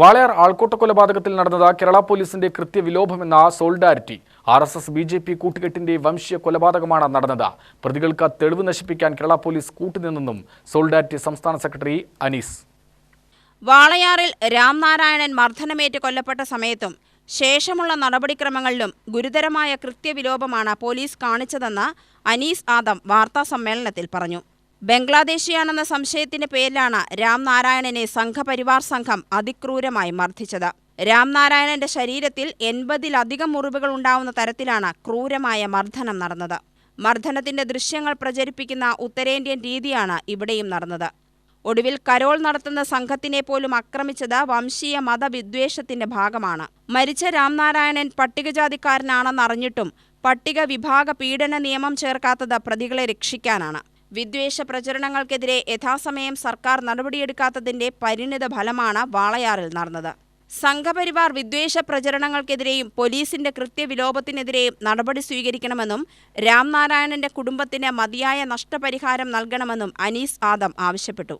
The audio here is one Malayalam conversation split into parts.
വാളയാർ ആൾക്കൂട്ട കൊലപാതകത്തിൽ നടന്നത് കേരള പോലീസിന്റെ കൃത്യവിലോപമെന്ന solidarity R S S B J P കൂട്ടുകെട്ടിന്റെ വംശീയ കൊലപാതകമാണ് നടന്നത്. പ്രതികൾക്ക് തെളിവ് നശിപ്പിക്കാൻ കേരള പോലീസ് കൂട്ടുനിന്നെന്നും സോൾഡാരിറ്റി സംസ്ഥാന സെക്രട്ടറി അനീസ്. വാളയാറിൽ രാംനാരായണൻ മർദ്ദനമേറ്റ് കൊല്ലപ്പെട്ട സമയത്തും ശേഷമുള്ള നടപടിക്രമങ്ങളിലും ഗുരുതരമായ കൃത്യവിലോപമാണ് പോലീസ് കാണിച്ചതെന്ന് അനീസ് ആദം വാർത്താസമ്മേളനത്തിൽ പറഞ്ഞു. ബംഗ്ലാദേശിയാണെന്ന സംശയത്തിന്റെ പേരിലാണ് രാംനാരായണനെ സംഘപരിവാർ സംഘം അതിക്രൂരമായി മർദ്ദിച്ചത്. രാംനാരായണന്റെ ശരീരത്തിൽ എൺപതിലധികം മുറിവുകൾ ഉണ്ടാവുന്ന തരത്തിലാണ് ക്രൂരമായ മർദ്ദനം നടന്നത്. മർദ്ദനത്തിന്റെ ദൃശ്യങ്ങൾ പ്രചരിപ്പിക്കുന്ന ഉത്തരേന്ത്യൻ രീതിയാണ് ഇവിടെയും നടന്നത്. ഒടുവിൽ കരോൾ നടത്തുന്ന സംഘത്തിനെ പോലും ആക്രമിച്ചത് വംശീയ മതവിദ്വേഷത്തിന്റെ ഭാഗമാണ്. മരിച്ച രാംനാരായണൻ പട്ടികജാതിക്കാരനാണെന്നറിഞ്ഞിട്ടും പട്ടിക വിഭാഗ പീഡന നിയമം ചേർക്കാത്തത് പ്രതികളെ രക്ഷിക്കാനാണ്. വിദ്വേഷ പ്രചരണങ്ങൾക്കെതിരെ യഥാസമയം സർക്കാർ നടപടിയെടുക്കാത്തതിന്റെ പരിണിത ഫലമാണ് വാളയാറിൽ നടന്നത്. സംഘപരിവാർ വിദ്വേഷ പ്രചരണങ്ങൾക്കെതിരെയും പോലീസിന്റെ കൃത്യവിലോപത്തിനെതിരെയും നടപടി സ്വീകരിക്കണമെന്നും രാംനാരായണന്റെ കുടുംബത്തിന് മതിയായ നഷ്ടപരിഹാരം നൽകണമെന്നും അനീസ് ആദം ആവശ്യപ്പെട്ടു.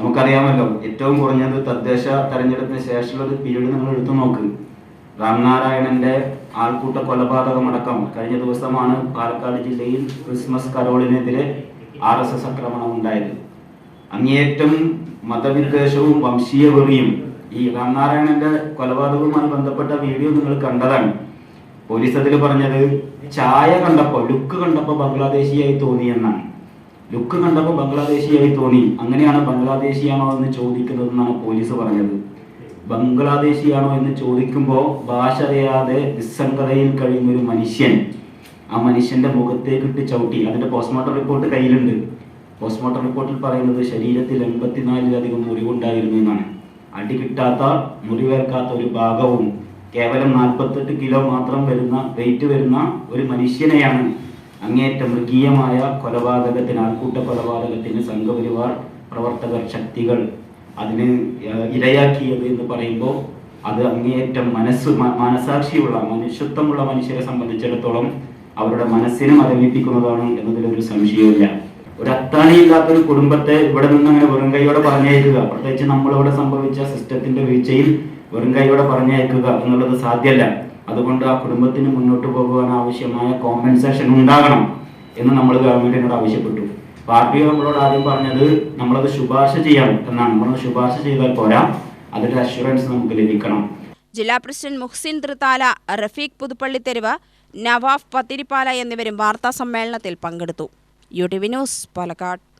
നമുക്കറിയാമല്ലോ ഏറ്റവും കുറഞ്ഞത് തദ്ദേശ തെരഞ്ഞെടുപ്പിന് ശേഷമുള്ള ഒരു പീരീഡ് നമ്മൾ എടുത്തു നോക്ക്. രാംനാരായണന്റെ ആൾക്കൂട്ട കൊലപാതകമടക്കം കഴിഞ്ഞ ദിവസമാണ് പാലക്കാട് ജില്ലയിൽ ക്രിസ്മസ് കരോളിനെതിരെ ആർ എസ് എസ് ആക്രമണം ഉണ്ടായത്. അങ്ങേയറ്റം മതവിദ്വേഷവും വംശീയ വെറിയും ഈ രാംനാരായണന്റെ കൊലപാതകവുമായി ബന്ധപ്പെട്ട വീഡിയോ നിങ്ങൾ കണ്ടതാണ്. പോലീസ് അതിൽ പറഞ്ഞത് ചായ കണ്ടപ്പോൾ ലുക്ക് കണ്ടപ്പോൾ ബംഗ്ലാദേശിയായി തോന്നി എന്നാണ്. ലുക്ക് കണ്ടപ്പോൾ ബംഗ്ലാദേശിയായി തോന്നി. അങ്ങനെയാണ് ബംഗ്ലാദേശിയാണോ എന്ന് ചോദിക്കുന്നത് എന്നാണ് പോലീസ് പറഞ്ഞത്. ബംഗ്ലാദേശിയാണോ എന്ന് ചോദിക്കുമ്പോൾ ഭാഷ അറിയാതെ നിസ്സംഗതയിൽ കഴിയുന്ന ഒരു മനുഷ്യൻ. ആ മനുഷ്യന്റെ മുഖത്തേക്ക് ഇട്ട് ചവിട്ടി. അതിന്റെ പോസ്റ്റ്മോർട്ടം റിപ്പോർട്ട് കയ്യിലുണ്ട്. പോസ്റ്റ്മോർട്ടം റിപ്പോർട്ടിൽ പറയുന്നത് ശരീരത്തിൽ എൺപത്തിനാലിലധികം മുറിവുണ്ടായിരുന്നു എന്നാണ്. അടി കിട്ടാത്ത മുറിവേൽക്കാത്ത ഒരു ഭാഗവും കേവലം നാൽപ്പത്തെട്ട് കിലോ മാത്രം വരുന്ന വെയിറ്റ് വരുന്ന ഒരു മനുഷ്യനെയാണ് അങ്ങേയറ്റം മൃഗീയമായ കൊലപാതകത്തിന് ആൾക്കൂട്ട കൊലപാതകത്തിന് സംഘപരിവാർ പ്രവർത്തകർ ശക്തികൾ അതിന് ഇരയാക്കിയത് എന്ന് പറയുമ്പോൾ അത് അങ്ങേയറ്റം മനസ്സ് മനസാക്ഷിയുള്ള മനുഷ്യത്വമുള്ള മനുഷ്യരെ സംബന്ധിച്ചിടത്തോളം അവരുടെ മനസ്സിനെ മരവിപ്പിക്കുന്നതാണ് എന്നതിലൊരു സംശയമില്ല ഒരു അത്താണിയില്ലാത്ത ഒരു കുടുംബത്തെ ഇവിടെ നിന്ന് അങ്ങനെ വെറും കൈയോടെ പറഞ്ഞയക്കുക പ്രത്യേകിച്ച് നമ്മളിവിടെ സംഭവിച്ച സിസ്റ്റത്തിന്റെ വീഴ്ചയിൽ വെറും കൈയോടെ പറഞ്ഞയക്കുക എന്നുള്ളത് സാധ്യമല്ല. അതുകൊണ്ട് ആ കുടുംബത്തിന് മുന്നോട്ട് പോകുവാൻ ആവശ്യമായ കോമ്പൻസേഷൻ ഉണ്ടാകണം എന്ന് നമ്മൾ ഗവൺമെന്റിനോട് ആവശ്യപ്പെട്ടു. പാർട്ടി നമ്മളോട് ആദ്യം പറഞ്ഞത് നമ്മളത് ശുപാർശ ചെയ്യാം എന്നാണ്. നമ്മൾ ശുപാർശ ചെയ്താൽ പോരാ അതിന്റെ അഷുറൻസ് നമുക്ക് ലഭിക്കണം. ജില്ലാ പ്രസിഡന്റ് മുഹ്സിൻ തൃത്താല റഫീഖ് പുതുപ്പള്ളിത്തെരുവ് നവാഫ് പത്തിരിപ്പാല എന്നിവരും വാർത്താസമ്മേളനത്തിൽ പങ്കെടുത്തു. U T V news Palakkad.